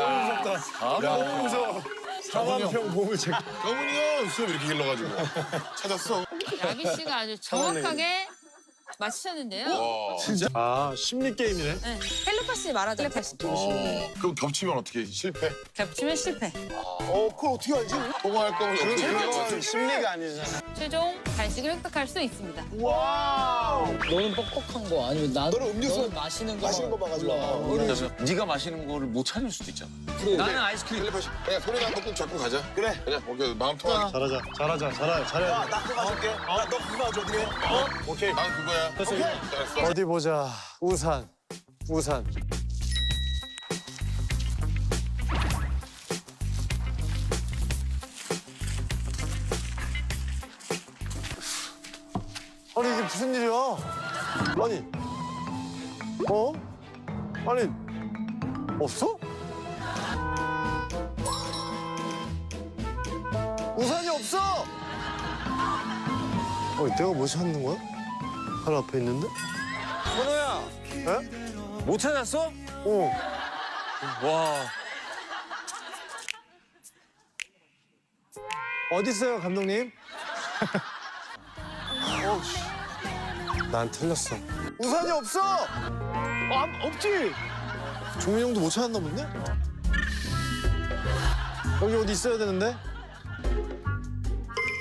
아, 너무 무서워. 사만평 보물책. 경훈이가 수염 이렇게 길러가지고 찾았어. 야기 씨가 아주 정확하게 맞추셨는데요. 와. 아, 심리 게임이네. 네. 텔레파시 말하자. 텔레파시. 어, 그럼 겹치면 어떻게 실패? 겹치면 실패. 어, 그걸 어떻게 알지? 통화할 거면 어떻게 그건 심리가 아니잖아. 최종 간식을 획득할 수 있습니다. 너는 뻑뻑한 거 아니면 나 너는 음료수 너는 마시는 거 마시는 거만 가지고. 그래서 네가 마시는 거를 못 찾을 수도 있잖아. 그래. 나는 아이스크림. 텔레파시. 그냥 손에 한번 꼭 잡고 가자. 그래. 그냥 오케이 마음 통화. 잘하자, 잘하자, 잘해, 잘해. 야, 나 그거 가줄게. 나 너 그거 가져, 어떻게? 어? 오케이. 난 그거야. 어디 보자. 우산, 우산. 아니 이게 무슨 일이야? 아니, 어? 아니, 없어? 우산이 없어! 어, 내가 뭐 찾는 거야? 바로 앞에 있는데? 현호야, 에? 못 찾았어? 어. 와. 어디 있어요, 감독님? 어우씨. 난 틀렸어. 우산이 없어! 아, 없지! 종민 형도 못 찾았나 본데? 여기 어디 있어야 되는데?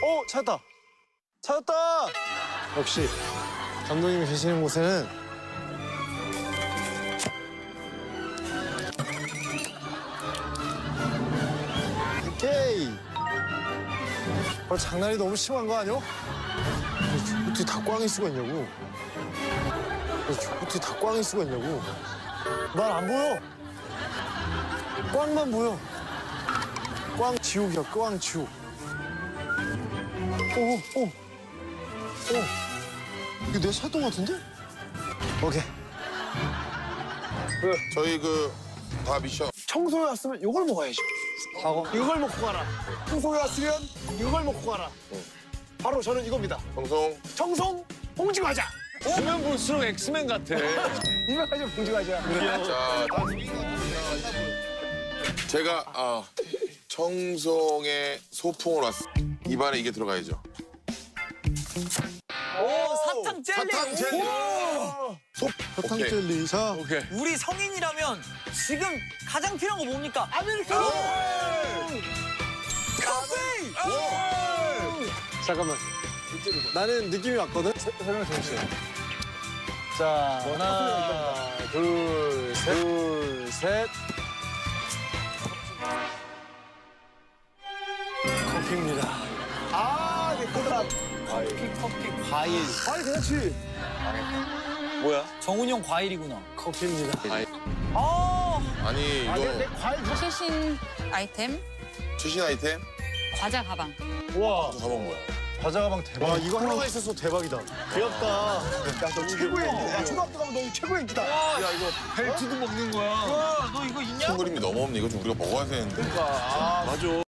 어, 찾았다! 찾았다! 역시, 감독님이 계시는 곳에는 오케이! 어, 장난이 너무 심한 거 아니야? 어떻게 다 꽝일 수가 있냐고. 어떻게 다 꽝일 수가 있냐고. 난 안 보여. 꽝만 보여. 꽝 지옥이야, 꽝 지옥. 오, 오, 오. 이거 내가 찾던 것 같은데? 오케이. 저희 그 다 미션. 청소에 왔으면 이걸 먹어야지. 사과. 이걸 먹고 가라. 청소에 왔으면 이걸 먹고 가라. 바로 저는 이겁니다. 방송. 청송 봉지과자. 보면 볼수록 엑스맨 같아. 유명하죠 봉지과자. 자, 제가 아, 청송의 소풍을 왔어. 입안에 이게 들어가야죠. 오 젤리. 사탕 젤리. 소. 사탕 오케이. 젤리. 자, 오케이. 우리 성인이라면 지금 가장 필요한 거 뭡니까? 아메리카노. 커피. 잠깐만. 나는 느낌이 왔거든. 세- 설명 좀 해주세요. 자, 하나, 둘, 셋. 둘, 셋. 커피입니다. 아, 내 거다. 커피 커피 과일. 아니, 그렇지. 뭐야? 정훈이 형 과일이구나. 커피입니다. 아 아니 아, 내, 내 이거 과일 줬어. 최신 아이템 최신 아이템 과자 가방. 와, 사먹은 거야. 과자 가방 대박. 와, 이거 하나가 있어서 대박이다. 귀엽다. 야, 너 최고의 인기다. 야, 초등학교 가면 너 최고의 인기다. 야 이거 벨트도 먹는 거야. 너 이거 있냐? 큰 그림이 너무 없네. 이거 좀 우리가 먹어야 되는데. 아 맞아.